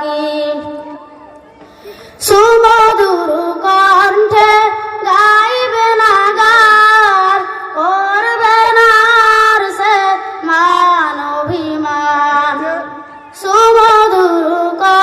লাগে সুমধুর কণ্ঠে গাইবে না গান করবে না সে মান অভিমান সুমধুর কণ্ঠে